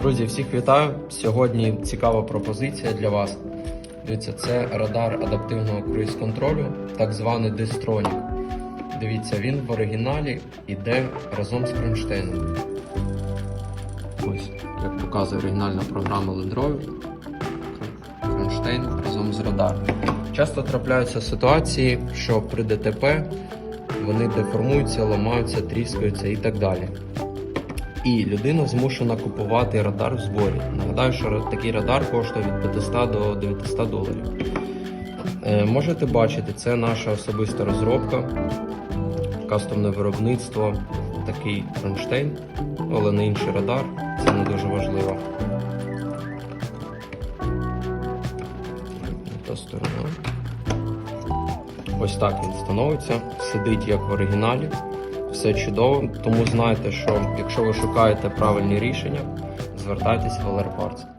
Друзі, всіх вітаю! Сьогодні цікава пропозиція для вас. Дивіться, це радар адаптивного круїз-контролю, так званий Distronік. Дивіться, він в оригіналі йде разом з кронштейном. Ось, як показує оригінальна програма Rover. Кронштейн разом з радаром. Часто трапляються ситуації, що при ДТП вони деформуються, ламаються, тріскаються і так далі. І людина змушена купувати радар в зборі. Нагадаю, що такий радар коштує від 500 до 900 доларів. Е, можете бачити, це наша особиста розробка, кастомне виробництво, такий кронштейн, але не інший радар. Це не дуже важливо. Та сторона. Ось так він становиться, сидить як в оригіналі. Все чудово, тому знайте, що якщо ви шукаєте правильні рішення, звертайтесь в Parts.